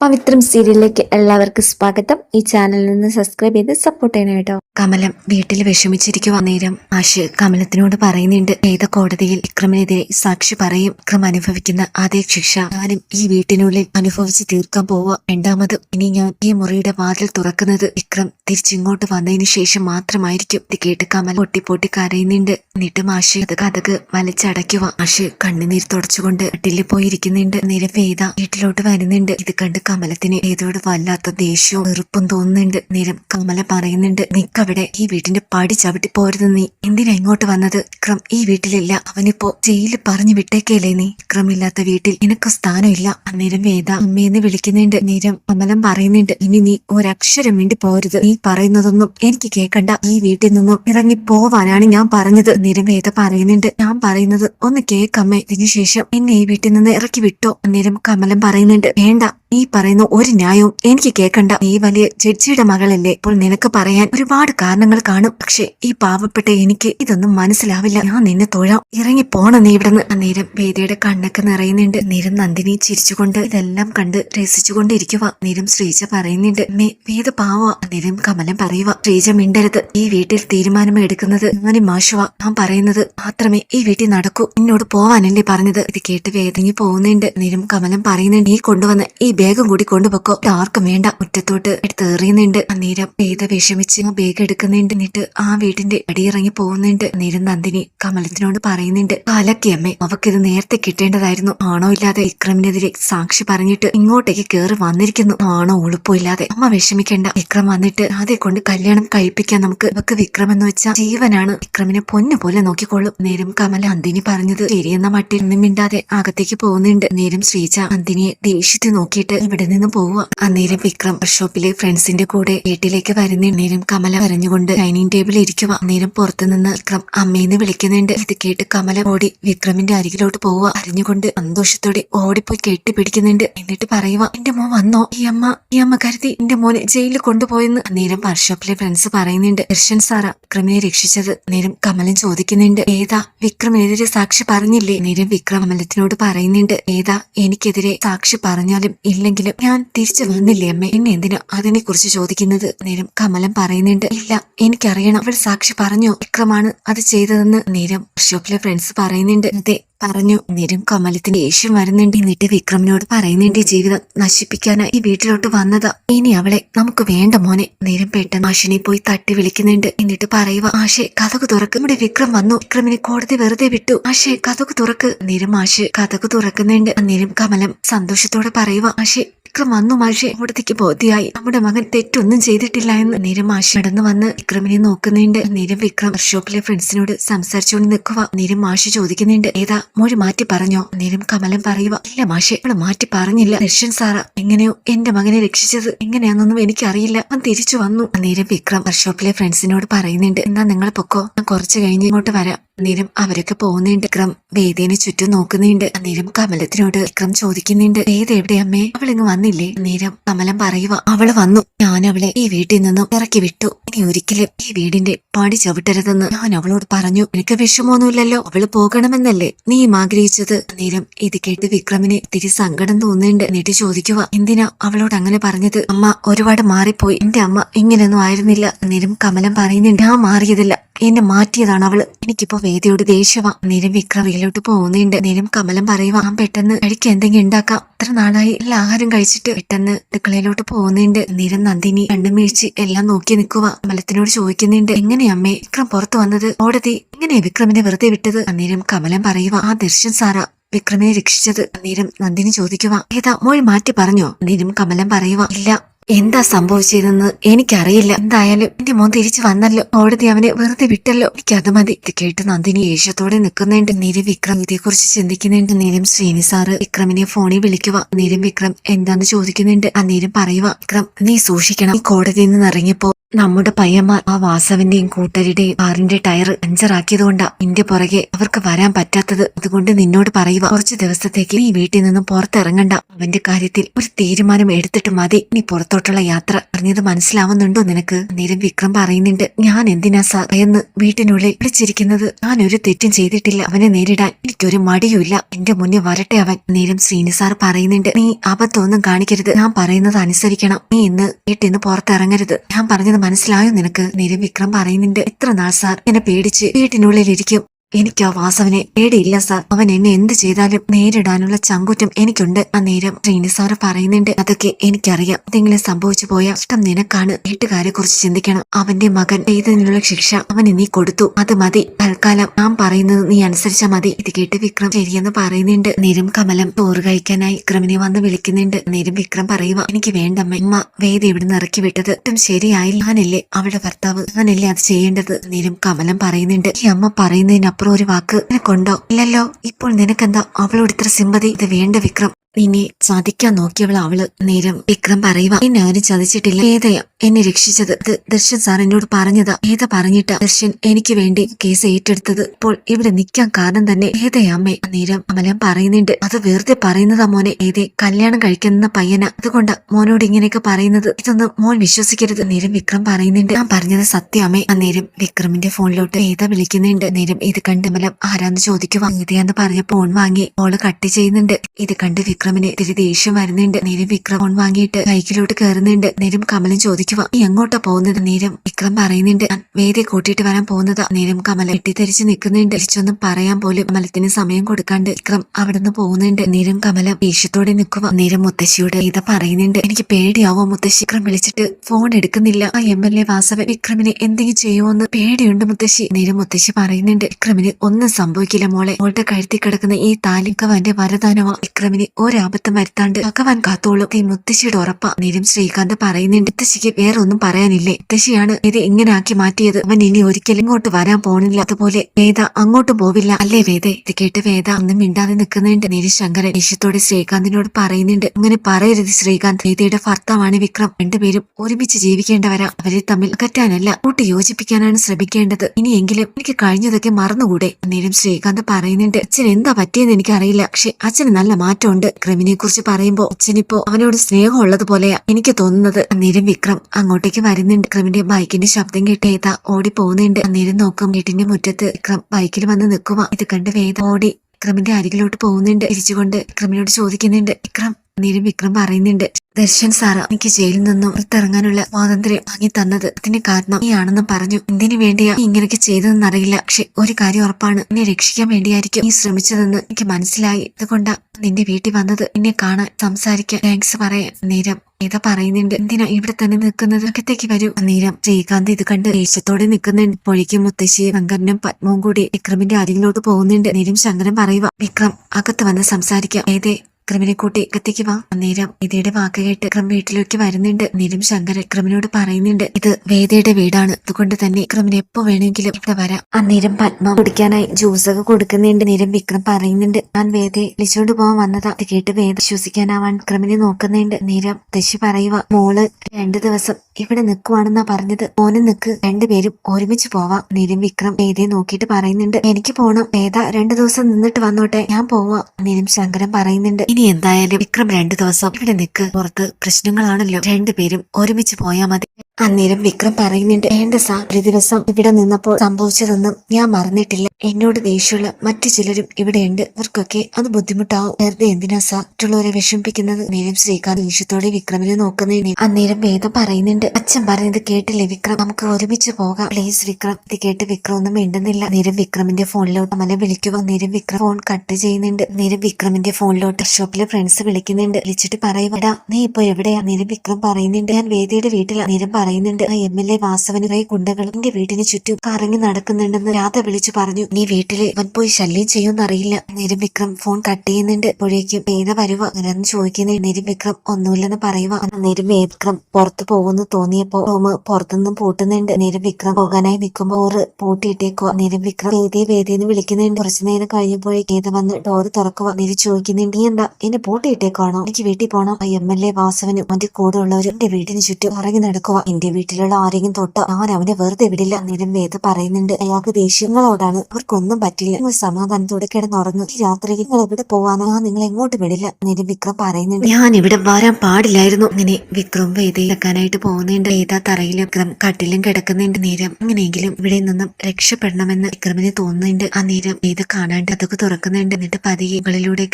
പവിത്രം സീരിയലിലേക്ക് എല്ലാവർക്കും സ്വാഗതം. ഈ ചാനലിൽ നിന്ന് സബ്സ്ക്രൈബ് ചെയ്ത് സപ്പോർട്ട് ചെയ്യണം കേട്ടോ. കമലം വീട്ടിൽ വിഷമിച്ചിരിക്കുവാ നേരം. ആഷ് കമലത്തിനോട് പറയുന്നുണ്ട്. ഏത കോടതിയിൽ വിക്രമിനെതിരെ സാക്ഷി പറയും. വിക്രം അനുഭവിക്കുന്ന അതേ ശിക്ഷ. ഞാനും ഈ വീട്ടിനുള്ളിൽ അനുഭവിച്ച് തീർക്കാൻ പോവുക രണ്ടാമത് ഇനി ഞാൻ ഈ മുറിയുടെ വാതിൽ തുറക്കുന്നത് വിക്രം തിരിച്ചിങ്ങോട്ട് വന്നതിന് ശേഷം മാത്രമായിരിക്കും. ഇത് കേട്ട് കമൽ പൊട്ടി പൊട്ടി കരയുന്നുണ്ട്. എന്നിട്ട് മാഷ് അത് കഥക് വലിച്ചടയ്ക്കുക ആഷ് കണ്ണുനീർ തുടച്ചുകൊണ്ട് വീട്ടിൽ പോയിരിക്കുന്നുണ്ട്. നിരവേദ വേദ വീട്ടിലോട്ട് വരുന്നുണ്ട്. ഇത് കണ്ട് കമലത്തിന് ഏതോട് വല്ലാത്ത ദേഷ്യവും വെറുപ്പും തോന്നുന്നുണ്ട്. നേരം കമല പറയുന്നുണ്ട് നിക്കവിടെ ഈ വീട്ടിന്റെ പടി ചവിട്ടി പോരുത് നീ. എന്തിനാ ഇങ്ങോട്ട് വന്നത്? വിക്രം ഈ വീട്ടിലില്ല. അവനിപ്പോ ജയിലിൽ പറഞ്ഞു വിട്ടേക്കല്ലേ നീ. വിക്രം ഇല്ലാത്ത വീട്ടിൽ നിനക്ക് സ്ഥാനമില്ല. അന്നേരം വേദ അമ്മയെന്ന് വിളിക്കുന്നുണ്ട്. നേരം കമലം പറയുന്നുണ്ട് ഇനി നീ ഒരക്ഷരം വേണ്ടി പോരുത്. നീ പറയുന്നതൊന്നും എനിക്ക് കേൾക്കണ്ട. ഈ വീട്ടിൽ നിന്നും ഇറങ്ങി പോവാനാണ് ഞാൻ പറഞ്ഞത്. നേരം വേദ പറയുന്നുണ്ട് ഞാൻ പറയുന്നത് ഒന്ന് കേക്കമ്മേ ഇതിനുശേഷം എന്നെ ഈ വീട്ടിൽ നിന്ന് ഇറക്കി വിട്ടോ? അന്നേരം കമലം പറയുന്നുണ്ട് വേണ്ട. നീ പറയുന്ന ഒരു ന്യായവും എനിക്ക് കേൾക്കണ്ട. നീ വലിയ ജഡ്ജിയുടെ മകളല്ലേ? ഇപ്പോൾ നിനക്ക് പറയാൻ ഒരുപാട് കാരണങ്ങൾ കാണും. പക്ഷേ ഈ പാവപ്പെട്ട എനിക്ക് ഇതൊന്നും മനസ്സിലാവില്ല. ഞാൻ നിന്നെ തൊഴാം. ഇറങ്ങി പോണം നീ ഇവിടുന്ന്. നേരം വേദിയുടെ കണ്ണൊക്കെ നിറയുന്നുണ്ട്. നേരം നന്ദിനി ചിരിച്ചുകൊണ്ട് ഇതെല്ലാം കണ്ട് രസിച്ചുകൊണ്ടിരിക്കുക നേരം ശ്രീജ പറയുന്നുണ്ട് മേ വേദ പാവ. അന്നേരം കമലം പറയുക ശ്രീജ മിണ്ടരുത്. ഈ വീട്ടിൽ തീരുമാനം എടുക്കുന്നത് ഞാനും മാഷുവ. ഞാൻ പറയുന്നത് മാത്രമേ ഈ വീട്ടിൽ നടക്കൂ. എന്നോട് പോവാനല്ലേ പറഞ്ഞത്? ഇത് കേട്ട് വേദങ്ങി പോകുന്നുണ്ട്. നേരം കമലം പറയുന്നുണ്ട് നീ കൊണ്ടുവന്ന ഈ ബാഗും കൂടി കൊണ്ടുപോക്കോ. ആർക്കും വേണ്ട. മുറ്റത്തോട്ട് എടുത്ത് എറിയുന്നുണ്ട് അന്നേരം വേദ വിഷമിച്ച് ആ ബാഗ് എടുക്കുന്നുണ്ട്. എന്നിട്ട് ആ വീടിന്റെ അടിയിറങ്ങി പോകുന്നുണ്ട്. അന്നേരം നന്ദിനി കമലത്തിനോട് പറയുന്നുണ്ട് കാലക്കിയമ്മേ അവക്കിത് നേരത്തെ കിട്ടേണ്ടതായിരുന്നു. ആണോ ഇല്ലാതെ വിക്രമിനെതിരെ സാക്ഷി പറഞ്ഞിട്ട് ഇങ്ങോട്ടേക്ക് കേറി വന്നിരിക്കുന്നു? ആണോ ഉളുപ്പോ ഇല്ലാതെ? അമ്മ വിഷമിക്കേണ്ട. വിക്രം വന്നിട്ട് ആദ്യം കൊണ്ട് കല്യാണം കഴിപ്പിക്കാം നമുക്ക്. ഇവക്ക് വിക്രം എന്ന് വെച്ചാൽ ജീവനാണ്. വിക്രമിനെ പൊന്നു പോലെ നോക്കിക്കോളും നേരം കമല അന്തിനി പറഞ്ഞത് ശരിയെന്ന മട്ടിൽ നിന്നും മിണ്ടാതെ അകത്തേക്ക് പോകുന്നുണ്ട്. നേരം ശ്രീജ അന്തിനിയെ ദേഷ്യത്തിൽ നോക്കിയിട്ട് ഇവിടെ നിന്ന് പോവുക. അന്നേരം വിക്രം ഷോപ്പിലെ ഫ്രണ്ട്സിന്റെ കൂടെ വീട്ടിലേക്ക് വരുന്ന നേരം കമല കരഞ്ഞുകൊണ്ട് ഡൈനിങ് ടേബിളിൽ ഇരിക്കുക. അന്നേരം പുറത്തുനിന്ന് വിക്രം അമ്മയെന്ന് വിളിക്കുന്നുണ്ട്. ഇത് കേട്ട് കമല ഓടി വിക്രമിന്റെ അരികിലോട്ട് പോവുക. അറിഞ്ഞുകൊണ്ട് സന്തോഷത്തോടെ ഓടിപ്പോയി കെട്ടിപ്പിടിക്കുന്നുണ്ട്. എന്നിട്ട് പറയുക എന്റെ മോൻ വന്നോ? ഈ അമ്മ ഈ അമ്മ കരുതി എന്റെ മോനെ ജയിലിൽ കൊണ്ടുപോയെന്ന്. അന്നേരം വർഷോപ്പിലെ ഫ്രണ്ട്സ് പറയുന്നുണ്ട് ദർശൻ സാറ വിക്രമിനെ രക്ഷിച്ചത്. നേരം കമലൻ ചോദിക്കുന്നുണ്ട് ഏതാ? വിക്രമിനെതിരെ സാക്ഷി പറഞ്ഞില്ലേ? നേരം വിക്രം അമലത്തിനോട് പറയുന്നുണ്ട് ഏതാ? എനിക്കെതിരെ സാക്ഷി പറഞ്ഞാലും ഇല്ലെങ്കിലും ഞാൻ തിരിച്ചു വന്നില്ലേ അമ്മേ? എന്നെ അതിനെ കുറിച്ച് ചോദിക്കുന്നത്? നേരം കമലം പറയുന്നുണ്ട്. ഇല്ല എനിക്കറിയണം. അവൾ സാക്ഷി പറഞ്ഞോ വിക്രമാണ് അത് ചെയ്തതെന്ന് നേരം ഷോപ്പിലെ ഫ്രണ്ട്സ് പറയുന്നുണ്ട്. അതെ പറഞ്ഞു. നേരം കമലത്തിന് ദേഷ്യം വരുന്നുണ്ട് എന്നിട്ട് വിക്രമിനോട് പറയുന്നുണ്ട് ജീവിതം നശിപ്പിക്കാനായി ഈ വീട്ടിലോട്ട് വന്നതാ. ഇനി അവളെ നമുക്ക് വേണ്ട മോനെ. നേരം പെട്ടെന്ന് ആഷിനെ പോയി തട്ടി വിളിക്കുന്നുണ്ട് എന്നിട്ട് പറയുക ആഷെ കഥക് തുറക്ക്. നമ്മുടെ വിക്രം വന്നു. വിക്രമിനെ കോടതി വെറുതെ വിട്ടു. ആഷെ കഥക് തുറക്ക്. നേരം ആഷ് കഥക് തുറക്കുന്നുണ്ട്. അന്നേരം കമലം സന്തോഷത്തോടെ പറയുക ആശെ വിക്രം വന്നു മാഷെ. ഇവിടത്തേക്ക് ബോധ്യായി നമ്മുടെ മകൻ തെറ്റൊന്നും ചെയ്തിട്ടില്ല എന്ന് നേരം മാഷി നടന്നു വന്ന് വിക്രമിനെ നോക്കുന്നുണ്ട്. നേരം വിക്രം വർക്ക്ഷോപ്പിലെ ഫ്രണ്ട്സിനോട് സംസാരിച്ചുകൊണ്ട് നിൽക്കുക. നേരം മാഷി ചോദിക്കുന്നുണ്ട്. ഏതാ? മൊഴി മാറ്റി പറഞ്ഞോ? നേരം കമലം പറയുക. ഇല്ല മാഷെ അവൾ മാറ്റി പറഞ്ഞില്ല. ദർശൻ സാറ എങ്ങനെയോ എന്റെ മകനെ രക്ഷിച്ചത്. എങ്ങനെയാണെന്നൊന്നും എനിക്കറിയില്ല. അവൻ തിരിച്ചു വന്നു. നേരം വിക്രം വർക്ക്ഷോപ്പിലെ ഫ്രണ്ട്സിനോട് പറയുന്നുണ്ട്. എന്നാ നിങ്ങൾ പൊക്കോ? ഞാൻ കുറച്ച് കഴിഞ്ഞ് ഇങ്ങോട്ട് വരാം. അന്നേരം അവരൊക്കെ പോകുന്നുണ്ട്. വിക്രം വേദേനെ ചുറ്റും നോക്കുന്നുണ്ട്. അന്നേരം കമലത്തിനോട് വിക്രം ചോദിക്കുന്നുണ്ട്. വേദ എവിടെ അമ്മേ? അവൾ ഇങ്ങ് വന്നില്ലേ? അന്നേരം കമലം പറയുക അവൾ വന്നു. ഞാൻ അവളെ ഈ വീട്ടിൽ നിന്നും ഇറക്കി വിട്ടു. ഇനി ഒരിക്കലും ഈ വീടിന്റെ പാടി ചവിട്ടരുതെന്ന് ഞാൻ അവളോട് പറഞ്ഞു. എനിക്ക് വിഷമമൊന്നുമില്ലല്ലോ? അവൾ പോകണമെന്നല്ലേ? നീയും ആഗ്രഹിച്ചത്? അന്നേരം ഇത് കേട്ട് വിക്രമിന് ഇത്തിരി സങ്കടം തോന്നുന്നുണ്ട്. എന്നിട്ട് ചോദിക്കുക എന്തിനാ അവളോട് അങ്ങനെ പറഞ്ഞത്? അമ്മ ഒരുപാട് മാറിപ്പോയി. എന്റെ അമ്മ ഇങ്ങനെയൊന്നും ആയിരുന്നില്ല. അന്നേരം കമലം പറയുന്നുണ്ട് ഞാൻ മാറിയതില്ല. എന്നെ മാറ്റിയതാണ് അവൾ. എനിക്കിപ്പോ വേദിയോട് ദേഷ്യവാ. നേരം വിക്രമിയിലോട്ട് പോകുന്നുണ്ട്. നേരം കമലം പറയുവാ പെട്ടെന്ന് കഴിക്കാൻ എന്തെങ്കിലും ഉണ്ടാക്കാം. ഇത്ര നാളായി എല്ലാ ആഹാരം കഴിച്ചിട്ട് പെട്ടെന്ന് അടുക്കളയിലോട്ട് പോകുന്നുണ്ട്. നേരം നന്ദിനി കണ്ണും വീഴ്ച എല്ലാം നോക്കി നിൽക്കുക കമലത്തിനോട് ചോദിക്കുന്നുണ്ട് എങ്ങനെയാ അമ്മേ? വിക്രം പുറത്തു വന്നത്? കോടതി? എങ്ങനെയാ വിക്രമിനെ വെറുതെ വിട്ടത്? അന്നേരം കമലം പറയുക ആ ദർശൻ സാറാ വിക്രമിനെ രക്ഷിച്ചത്. അന്നേരം നന്ദിനി ചോദിക്കുക ഏതാ? മൊഴി മാറ്റി പറഞ്ഞോ? അന്നേരം കമലം പറയുക ഇല്ല എന്താ സംഭവിച്ചതെന്ന് എനിക്കറിയില്ല. എന്തായാലും എന്റെ മോൻ തിരിച്ചു വന്നല്ലോ. കോടതി അവനെ വെറുതെ വിട്ടല്ലോ. എനിക്കത് മതി. ഇത് കേട്ട് നന്ദിനി ഏഷ്യത്തോടെ നിൽക്കുന്നുണ്ട്. നിരം വിക്രം ഇതേക്കുറിച്ച് ചിന്തിക്കുന്നുണ്ട്. നീരം ശ്രീനി സാറ് വിക്രമിനെ ഫോണിൽ വിളിക്കുക. നീരം വിക്രം എന്താന്ന് ചോദിക്കുന്നുണ്ട്. അന്നേരം പറയുക. വിക്രം നീ സൂക്ഷിക്കണം. കോടതിയിൽ നിന്ന് ഇറങ്ങിയപ്പോ നമ്മുടെ പയ്യന്മാർ ആ വാസവന്റെയും കൂട്ടരുടെയും കാറിന്റെ ടയർ പഞ്ചറാക്കിയതുകൊണ്ടാ നിന്റെ പുറകെ അവർക്ക് വരാൻ പറ്റാത്തത്. അതുകൊണ്ട് നിന്നോട് പറയുക കുറച്ച് ദിവസത്തേക്ക് നീ വീട്ടിൽ നിന്നും പുറത്തിറങ്ങണ്ട. അവന്റെ കാര്യത്തിൽ ഒരു തീരുമാനം എടുത്തിട്ട് മതി. നീ പുറത്തോട്ടുള്ള യാത്ര പറഞ്ഞത് മനസ്സിലാവുന്നുണ്ടോ നിനക്ക്? നേരം വിക്രം പറയുന്നുണ്ട് ഞാൻ എന്തിനാ സാർ എന്ന് വീട്ടിനുള്ളിൽ വിളിച്ചിരിക്കുന്നത് ഞാൻ ഒരു തെറ്റും ചെയ്തിട്ടില്ല. അവനെ നേരിടാൻ എനിക്കൊരു മടിയുമില്ല എന്റെ മുന്നിൽ വരട്ടെ അവൻ. നേരം ശ്രീനി സാർ പറയുന്നുണ്ട് നീ അബദ്ധമൊന്നും കാണിക്കരുത്. ഞാൻ പറയുന്നത് അനുസരിക്കണം. നീ ഇന്ന് വീട്ടിൽ നിന്ന് പുറത്തിറങ്ങരുത്. ഞാൻ പറഞ്ഞത് മനസ്സിലായോ നിനക്ക്? നേരം വിക്രം പറയുന്നുണ്ട്. എത്ര നാൾ സാർ എന്നെ പേടിച്ച് വീട്ടിനുള്ളിൽ ഇരിക്കും എനിക്ക് ആ വാസവനെ പേടിയില്ല സാർ. അവൻ എന്നെ എന്ത് ചെയ്താലും നേരിടാനുള്ള ചങ്കുറ്റം എനിക്കുണ്ട്. ആ നേരം ശ്രീനി സാറ് പറയുന്നുണ്ട്. അതൊക്കെ എനിക്കറിയാം. എന്തെങ്കിലും സംഭവിച്ചു പോയ ഇഷ്ടം നിനക്കാണ്. വീട്ടുകാരെ കുറിച്ച് ചിന്തിക്കണം. അവന്റെ മകൻ ചെയ്തതിനുള്ള ശിക്ഷ അവന് നീ കൊടുത്തു. അത് മതി. തൽക്കാലം ഞാൻ പറയുന്നത് നീ അനുസരിച്ചാ മതി. ഇത് കേട്ട് വിക്രം ശരിയെന്ന് പറയുന്നുണ്ട്. നേരം കമലം ചോറ് കഴിക്കാനായി വിക്രമിനെ വന്ന് വിളിക്കുന്നുണ്ട്. നേരം വിക്രം പറയുക എനിക്ക് വേണ്ടമ്മ അമ്മ. വേദ ഇവിടുന്ന് ഇറക്കി വിട്ടത്. ഒട്ടും ശരിയായില്ല. ഞാനല്ലേ അവളുടെ ഭർത്താവ്? ഞാനല്ലേ അത് ചെയ്യേണ്ടത്? നേരം കമലം പറയുന്നുണ്ട്. ഈ അമ്മ പറയുന്നതിനപ്പുറം ഒരു വാക്ക് നിനക്കുണ്ടോ? ഇല്ലല്ലോ. ഇപ്പോൾ നിനക്കെന്താ? അവളോട് ഇത്ര സിമ്പതി. ഇത് വേണ്ട വിക്രം. നിന്നെ ചതിക്കാൻ നോക്കിയവൾ അവൾ നേരം വിക്രം പറയുക എന്നെ ആരും ചതിച്ചിട്ടില്ല. ഏതയാ എന്നെ രക്ഷിച്ചത്? ദർശൻ സാർ എന്നോട് പറഞ്ഞതാ. ഏത പറഞ്ഞിട്ട് ദർശൻ എനിക്ക് വേണ്ടി കേസ് ഏറ്റെടുത്തത്? ഇപ്പോൾ ഇവിടെ നിൽക്കാൻ കാരണം തന്നെ വേദയ അമ്മേ? നേരം അമലം പറയുന്നുണ്ട്. അത് വെറുതെ പറയുന്നതാ മോനെ. ഏതെ കല്യാണം കഴിക്കുന്ന പയ്യന. അതുകൊണ്ട് മോനോട് ഇങ്ങനെയൊക്കെ പറയുന്നത്. ഇതൊന്നും മോൻ വിശ്വസിക്കരുത്. നേരം വിക്രം പറയുന്നുണ്ട്. ഞാൻ പറഞ്ഞത് സത്യമേ അന്നേരം വിക്രമിന്റെ ഫോണിലോട്ട് ഏത വിളിക്കുന്നുണ്ട്. നേരം ഇത് കണ്ട് അമലം ആരാന്ന് ചോദിക്കുവാ. ഏതയാന്ന് പറഞ്ഞ ഫോൺ വാങ്ങി. ഓൾ കട്ട് ചെയ്യുന്നുണ്ട്. ഇത് കണ്ട് വിക്രമിന് ഇത്തിരി ദേഷ്യം വരുന്നുണ്ട്. നേരം വിക്രം ഫോൺ വാങ്ങിയിട്ട് ബൈക്കിലോട്ട് കയറുന്നുണ്ട് നേരം കമലം ചോദിക്കുക നീ എങ്ങോട്ടാ പോകുന്നത്? നേരം വിക്രം പറയുന്നുണ്ട് വേദി കൂട്ടിയിട്ട് വരാൻ പോകുന്നതാ. നേരം കമല വെട്ടിത്തെരിച്ച് നിൽക്കുന്നുണ്ട്. തിരിച്ചൊന്നും പറയാൻ പോലും കമലത്തിന് സമയം കൊടുക്കാണ്ട് വിക്രം അവിടുന്ന് പോകുന്നുണ്ട്. നേരം കമല ദേഷ്യത്തോടെ നിൽക്കുക. നേരം മുത്തശ്ശിയോട് ഇത പറയുന്നുണ്ട് എനിക്ക് പേടിയാവോ മുത്തശ്ശി? വിക്രം വിളിച്ചിട്ട് ഫോൺ എടുക്കുന്നില്ല. ആ എം എൽ എ വാസവൻ വിക്രമിനെ എന്തെങ്കിലും ചെയ്യുമോന്ന് പേടിയുണ്ട് മുത്തശ്ശി. നേരം മുത്തശ്ശി പറയുന്നുണ്ട് വിക്രമിന് ഒന്നും സംഭവിക്കില്ല മോളെ. മോളുടെ കഴുത്തി കിടക്കുന്ന ഈ താലിക്കവന്റെ വരദാനമാ വിക്രമിന് ഒരാപത്തും വരുത്താണ്ട് ഭഗവാൻ കാത്തോളും ഈ മുത്തശ്ശിയുടെ ഉറപ്പ. നേരം ശ്രീകാന്ത് പറയുന്നുണ്ട് മുത്തശ്ശിക്ക് വേറെ ഒന്നും പറയാനില്ലേ? മുത്തശ്ശിയാണ് ഇത് ഇങ്ങനെ ആക്കി മാറ്റിയത്. അവൻ ഇനി ഒരിക്കലും ഇങ്ങോട്ട് വരാൻ പോണില്ല. അതുപോലെ വേദ അങ്ങോട്ട് പോവില്ല. അല്ലേ വേദ? ഇത് കേട്ട് വേദ ഒന്നും മിണ്ടാതെ നിൽക്കുന്നുണ്ട്. നേരി ശങ്കരൻ ദേഷ്യത്തോടെ ശ്രീകാന്തിനോട് പറയുന്നുണ്ട് അങ്ങനെ പറയരുത് ശ്രീകാന്ത്. വേദയുടെ ഭർത്താവാണ് വിക്രം. രണ്ടുപേരും ഒരുമിച്ച് ജീവിക്കേണ്ടവരാ. അവരെ തമ്മിൽ അകറ്റാനല്ല കൂട്ടി യോജിപ്പിക്കാനാണ് ശ്രമിക്കേണ്ടത്. ഇനിയെങ്കിലും എനിക്ക് കഴിഞ്ഞതൊക്കെ മറന്നുകൂടെ? അന്നേരം ശ്രീകാന്ത് പറയുന്നുണ്ട് അച്ഛൻ എന്താ പറ്റിയെന്ന് എനിക്കറിയില്ല. പക്ഷെ അച്ഛന് നല്ല മാറ്റമുണ്ട്. ക്രിമിനെ കുറിച്ച് പറയുമ്പോ അച്ഛനിപ്പോ അവനോട് സ്നേഹം ഉള്ളതുപോലെയാ എനിക്ക് തോന്നുന്നത് അന്നേരം വിക്രം അങ്ങോട്ടേക്ക് വരുന്നുണ്ട്. ക്രിമിന്റെ ബൈക്കിന്റെ ശബ്ദം കേട്ട് ഏതാ ഓടി പോകുന്നുണ്ട്. അന്നേരം നോക്കും വീട്ടിന്റെ മുറ്റത്ത് വിക്രം ബൈക്കിൽ വന്ന് നിൽക്കുക ഇത് കണ്ട് വേദ ഓടി വിക്രമിന്റെ അരികിലോട്ട് പോകുന്നുണ്ട്. തിരിച്ചുകൊണ്ട് വിക്രമിനോട് ചോദിക്കുന്നുണ്ട് വിക്രം അന്നേരം വിക്രം പറയുന്നുണ്ട് ദർശൻ സാറ എനിക്ക് ജയിലിൽ നിന്നും പുറത്തിറങ്ങാനുള്ള സ്വാതന്ത്ര്യം വാങ്ങി തന്നത് അതിന് കാരണം നീയാണെന്ന് പറഞ്ഞു. എന്തിനു വേണ്ടിയാ ഇങ്ങനെയൊക്കെ ചെയ്തതെന്ന് അറിയില്ല. പക്ഷെ ഒരു കാര്യം ഉറപ്പാണ്. എന്നെ രക്ഷിക്കാൻ വേണ്ടിയായിരിക്കും നീ ശ്രമിച്ചതെന്ന് എനിക്ക് മനസ്സിലായി. അതുകൊണ്ടാ നിന്റെ വീട്ടിൽ വന്നത്. എന്നെ കാണാൻ സംസാരിക്കാൻ താങ്ക്സ് പറയാൻ. നേരം ഏതാ പറയുന്നുണ്ട് എന്തിനാ ഇവിടെ തന്നെ നിൽക്കുന്നത്? അകത്തേക്ക് വരൂ. നേരം ശ്രീകാന്ത് ഇത് കണ്ട് ദേഷ്യത്തോടെ നിൽക്കുന്നുണ്ട്. പൊഴിക്കും മുത്തശ്ശി ശങ്കരനും പത്മവും കൂടി വിക്രമിന്റെ അരികിലോട്ട് പോകുന്നുണ്ട്. നേരം ശങ്കരൻ പറയുക വിക്രം അകത്ത് വന്ന് സംസാരിക്കാം. ഏതേ വിക്രമിനെ കൂട്ടി കത്തിക്ക് വാ. അന്നേരം നിധിയുടെ വാക്ക് കേട്ട് വിക്രം വീട്ടിലേക്ക് വരുന്നുണ്ട്. നേരം ശങ്കരൻ ക്രിമിനോട് പറയുന്നുണ്ട് ഇത് വേദയുടെ വീടാണ്. അതുകൊണ്ട് തന്നെ ക്രമിന് എപ്പോ വേണമെങ്കിലും ഇവിടെ വരാം. അന്നേരം പത്മ കുടിക്കാനായി ജ്യൂസ് ഒക്കെ കൊടുക്കുന്നുണ്ട്. നിരം വിക്രം പറയുന്നുണ്ട് ഞാൻ വേദയെ വിളിച്ചോണ്ട് പോകാൻ വന്നതാ. അത് കേട്ട് വേദ വിശ്വസിക്കാനാവാൻ ക്രിമിനെ നോക്കുന്നുണ്ട്. നേരം ദശി പറയുക മോൾ രണ്ടു ദിവസം ഇവിടെ നിൽക്കുവാണെന്നാ പറഞ്ഞത്. മോനെ നിൽക്ക് രണ്ടുപേരും ഒരുമിച്ച് പോവാം. നേരം വിക്രം വേദയെ നോക്കിയിട്ട് പറയുന്നുണ്ട് എനിക്ക് പോണം. വേദ രണ്ടു ദിവസം നിന്നിട്ട് വന്നോട്ടെ. ഞാൻ പോവാ. നേരം ശങ്കരൻ പറയുന്നുണ്ട് ഇനി എന്തായാലും വിക്രം രണ്ടു ദിവസം ഇവിടെ നിൽക്ക് പുറത്ത് പ്രശ്നങ്ങളാണല്ലോ രണ്ടുപേരും ഒരുമിച്ച് പോയാൽ മതി. അന്നേരം വിക്രം പറയുന്നുണ്ട് വേണ്ട സാർ ഒരു ദിവസം ഇവിടെ നിന്നപ്പോൾ സംഭവിച്ചതൊന്നും ഞാൻ മറന്നിട്ടില്ല. എന്നോട് ദേഷ്യമുള്ള മറ്റു ചിലരും ഇവിടെയുണ്ട്. അവർക്കൊക്കെ അത് ബുദ്ധിമുട്ടാവും. വെറുതെ എന്തിനാ സാർ മറ്റുള്ളവരെ വിഷമിപ്പിക്കുന്നത്? നേരം ശ്രീകാന്ത് ദേഷ്യത്തോടെ വിക്രമിനെ നോക്കുന്നതിന് അന്നേരം വേദം പറയുന്നുണ്ട് അച്ഛൻ പറയുന്നത് കേട്ടില്ലേ വിക്രം? നമുക്ക് ഒരുമിച്ച് പോകാം. പ്ലീസ് വിക്രം ഇത് കേട്ട് വിക്രം ഒന്നും മിണ്ടുന്നില്ല. നേരം വിക്രമിന്റെ ഫോണിലോട്ട് അമല വിളിക്കുക. നേരം വിക്രം ഫോൺ കട്ട് ചെയ്യുന്നുണ്ട്. നേരം വിക്രമിന്റെ ഫോണിലോട്ട് ഷോപ്പിലെ ഫ്രണ്ട്സ് വിളിക്കുന്നുണ്ട്. വിളിച്ചിട്ട് പറയുക നീ ഇപ്പൊ എവിടെയാ? നേരം വിക്രം പറയുന്നുണ്ട് ഞാൻ വേദിയുടെ വീട്ടിലാണ് നേരം പറയുന്നുണ്ട്. ആ എം എൽ എ വാസവന് കൈ ഗുണ്ടകൾ എന്റെ വീടിന് ചുറ്റും കറങ്ങി നടക്കുന്നുണ്ടെന്ന് രാധ വിളിച്ചു പറഞ്ഞു. നീ വീട്ടിൽ അവൻ പോയി ശല്യം ചെയ്യുമെന്ന് അറിയില്ല നേരം വിക്രം ഫോൺ കട്ട് ചെയ്യുന്നുണ്ട്. അപ്പോഴേക്കും വേദ വരുവ? അങ്ങനെ ചോദിക്കുന്ന നേരം വിക്രം ഒന്നുമില്ലെന്ന് പറയുക നേരം വിക്രം പുറത്തു പോകുന്നു തോന്നിയപ്പോ റൂം പുറത്തുനിന്നും പൂട്ടുന്നുണ്ട്. നേരം വിക്രം പോകാനായി നിൽക്കുമ്പോ ഓറ് പൂട്ടിയിട്ടേക്കോ നേരം വിക്രം വേദിയെ വേദിയെന്ന് വിളിക്കുന്നുണ്ട്. കുറച്ചു നേരം കഴിഞ്ഞപ്പോഴേക്ക് ഏത വന്ന് ഡോറ് തുറക്കുക നേരി ചോദിക്കുന്നുണ്ട്. നീ എന്താ എന്നെ പൂട്ടിയിട്ടേക്കാണോ എനിക്ക് വീട്ടിൽ പോകണം എം എൽ എ വാസവനും അവന്റെ കൂടെ ഉള്ളവരും എന്റെ വീടിന് ചുറ്റും ഇറങ്ങി നടക്കുക എന്റെ വീട്ടിലുള്ള ആരെങ്കിലും തൊട്ട് ഞാൻ അവനെ വെറുതെ വിടില്ല നിരം വേദ പറയുന്നുണ്ട്. അയാൾക്ക് ദേഷ്യങ്ങളോടാണ് അവർക്കൊന്നും പറ്റില്ല. നിങ്ങൾ സമാധാനത്തോടെ കിടന്നുറങ്ങും. ഈ രാത്രി നിങ്ങൾ എവിടെ പോവാനോ നിങ്ങൾ എങ്ങോട്ട് വിടില്ല. നിരം വിക്രം പറയുന്നുണ്ട്. ഞാൻ ഇവിടെ വരാൻ പാടില്ലായിരുന്നു. അങ്ങനെ വിക്രം വേദയിലെക്കാനായിട്ട് പോകുന്നുണ്ട്. വേദ തറയിലും വിക്രം കട്ടിലും കിടക്കുന്നുണ്ട് നേരം. അങ്ങനെയെങ്കിലും ഇവിടെ നിന്നും രക്ഷപ്പെടണമെന്ന് വിക്രമിന് തോന്നുന്നുണ്ട്. ആ നേരം വേദ കാണാണ്ട് അതൊക്കെ തുറക്കുന്നുണ്ട്. എന്നിട്ട് പതിയെ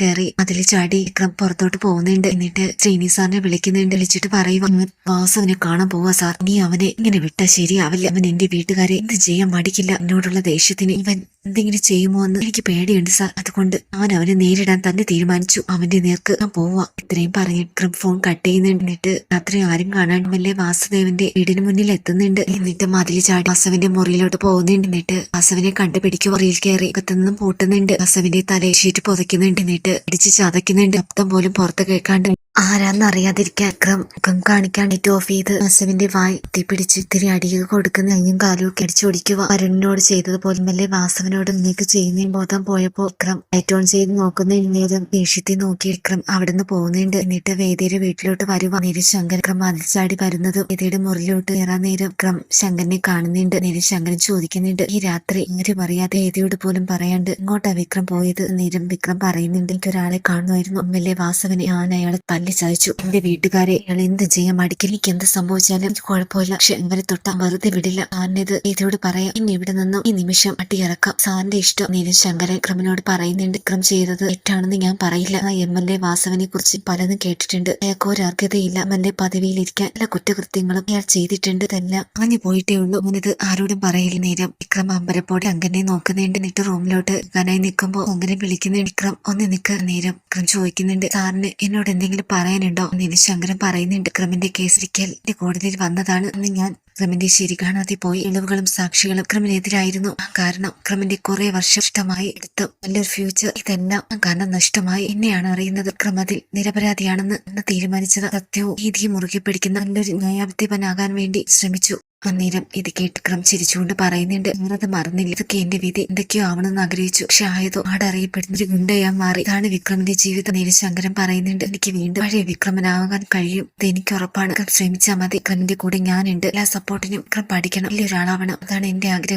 കയറി അതിൽ ചാടി വിക്രം പുറത്തോട്ട് പോകുന്നുണ്ട്. എന്നിട്ട് ശ്രീനി സാറിനെ വിളിക്കുന്നുണ്ട്. വിളിച്ചിട്ട് പറയുക "അങ്ങ് വാസവനെ കാണാൻ പോവാ സാർ നീ അവനെ ഇങ്ങനെ വിട്ടാ ശരിയാവില്ല അവൻ എന്റെ വീട്ടുകാരെ എന്ത് ചെയ്യാൻ മടിക്കില്ല. എന്നോടുള്ള ദേഷ്യത്തിന് ഇവൻ എന്തെങ്കിലും ചെയ്യുമോ എന്ന് എനിക്ക് പേടിയുണ്ട് സാർ. അതുകൊണ്ട് അവൻ അവനെ നേരിടാൻ തന്നെ തീരുമാനിച്ചു. അവന്റെ നേർക്ക് ഞാൻ പോവാ. ഇത്രയും പറഞ്ഞ് ക്രിബ് ഫോൺ കട്ട് ചെയ്യുന്നുണ്ട് രാത്രി ആരും കാണാൻ മെല്ലെ വാസുദേവന്റെ വീടിന് മുന്നിൽ എത്തുന്നുണ്ട്. എന്നിട്ട് മതിൽ ചാടി വാസവന്റെ മുറിയിലോട്ട് പോകുന്നുണ്ട്. എന്നിട്ട് വാസവനെ കണ്ടുപിടിക്കും മുറിയിൽ കയറി കത്തുനിന്നും പൂട്ടുന്നുണ്ട്. വാസവിന്റെ തലയിൽ ഷീറ്റ് പുതയ്ക്കുന്നുണ്ട്. എന്നിട്ട് ഇടിച്ച് ചതയ്ക്കുന്നുണ്ട്. ശബ്ദം പോലും പുറത്ത് കേൾക്കാണ്ട് ആരാന്നറിയാതിരിക്കാൻ വിക്രം മുഖം കാണിക്കാൻ നെറ്റ് ഓഫ് ചെയ്ത് വാസവന്റെ വായ് തീപിടിച്ച് ഇത്തിരി അടിയൊക്കെ കൊടുക്കുന്ന അഞ്ഞും കാലും ഒക്കെ അടിച്ചു ഓടിക്കുക അരുണിനോട് ചെയ്തതുപോലെ മെല്ലെ വാസവനോട് നിങ്ങൾക്ക് ചെയ്യുന്ന ബോധം പോയപ്പോ വിക്രം ഓൺ ചെയ്ത് നോക്കുന്ന ഇന്നേരം ദേഷ്യത്തിൽ നോക്കി വിക്രം അവിടെ നിന്ന് പോകുന്നുണ്ട്. എന്നിട്ട് വേദിയുടെ വീട്ടിലോട്ട് വരുവാ. നേരെ ശങ്കർ വിക്രം മതിൽ ചാടി വരുന്നത് വേദിയുടെ മുറിയിലോട്ട് കയറാൻ നേരം വിക്രം ശങ്കരനെ കാണുന്നുണ്ട്. നേരെ ശങ്കരൻ ചോദിക്കുന്നുണ്ട് ഈ രാത്രി ഇങ്ങനെ പറയാതെ വേദിയോട് പോലും പറയാണ്ട് ഇങ്ങോട്ടാ വിക്രം പോയത്? നേരം വിക്രം പറയുന്നുണ്ട് എനിക്ക് ഒരാളെ കാണുമായിരുന്നു. മെല്ലെ വാസവനെ ഞാൻ അയാളെ തല്ലി ചായച്ചു എന്റെ വീട്ടുകാരെ ഇയാൾ എന്ത് ചെയ്യാൻ മടിക്കില്ല എനിക്ക് എന്ത് സംഭവിച്ചാലും കുഴപ്പമില്ല. പക്ഷെ ഇവരെ തൊട്ടാ വെറുതെ വിടില്ല. സാറിനിത് ഇതോട് പറയാം. ഇനി ഇവിടെ നിന്നും ഈ നിമിഷം അട്ടിയിറക്കാം. സാറിന്റെ ഇഷ്ടം നീരജ് ശങ്കരൻ ക്രമിനോട് പറയുന്നുണ്ട്. ക്രം ചെയ്തത് തെറ്റാണെന്ന് ഞാൻ പറയില്ല. ആ എം എൽ എ വാസവനെ കുറിച്ച് പലതും കേട്ടിട്ടുണ്ട്. അയാൾക്ക് ഒരു അർഹതയില്ല. എം എൽ എ പദവിയിലിരിക്കാൻ എല്ലാ കുറ്റകൃത്യങ്ങളും അയാൾ ചെയ്തിട്ടുണ്ട്. ഇതെല്ലാം അങ്ങനെ പോയിട്ടേ ഉള്ളൂ. അവനിത് ആരോടും പറയില്ല നേരം വിക്രം അമ്പരപ്പോടെ അങ്ങനെ നോക്കുന്നുണ്ട്. എന്നിട്ട് റൂമിലോട്ട് നിൽക്കാനായി നിൽക്കുമ്പോ അങ്ങനെ വിളിക്കുന്നുണ്ട് വിക്രം. ഒന്ന് നിൽക്ക നേരം വിക്രം ചോദിക്കുന്നുണ്ട്. സാറിന് എന്നോട് എന്തെങ്കിലും പറയാനുണ്ടോ? എന്ന് ശങ്കരൻ പറയുന്നുണ്ട് ക്രിമിന്റെ കേസിരിക്കൽ കോടതിയിൽ വന്നതാണ് അന്ന് ഞാൻ ക്രിമിന്റെ ശരി കാണാതെ പോയി ഇളവുകളും സാക്ഷികളും ക്രിമിനെതിരായിരുന്നു. കാരണം ക്രിമിന്റെ കുറെ വർഷം ഇഷ്ടമായി എടുത്തു. നല്ലൊരു ഫ്യൂച്ചർ ഇതെല്ലാം കാരണം നഷ്ടമായി. എന്നെയാണ് അറിയുന്നത് ക്രമത്തിൽ നിരപരാധിയാണെന്ന് തീരുമാനിച്ചത് സത്യവും നീതിയും മുറുകെ പിടിക്കുന്ന നല്ലൊരു ന്യായാധിപനാകാൻ വേണ്ടി ശ്രമിച്ചു. അന്നേരം ഇത് കേട്ട് ചിരിച്ചുകൊണ്ട് പറയുന്നുണ്ട് ഞാനത് മറന്നില്ല. ഇതൊക്കെ എന്റെ വിധി. എന്തൊക്കെയോ ആവണമെന്ന് ആഗ്രഹിച്ചു. പക്ഷെ ആയതോ ആടറിയപ്പെടുന്ന ഒരു ഗുണ്ടയാൻ മാറി. ഇതാണ് വിക്രമിന്റെ ജീവിതം. നേരി ശങ്കരൻ പറയുന്നുണ്ട് എനിക്ക് വീണ്ടും പഴയ വിക്രമനാവാൻ കഴിയും. ഇത് എനിക്ക് ഉറപ്പാണ്. ശ്രമിച്ചാൽ മതി. വിക്രമിന്റെ കൂടെ ഞാനുണ്ട്. എല്ലാ സപ്പോർട്ടിനും വിക്രം പഠിക്കണം വലിയൊരാളാവണം. അതാണ് എന്റെ ആഗ്രഹം.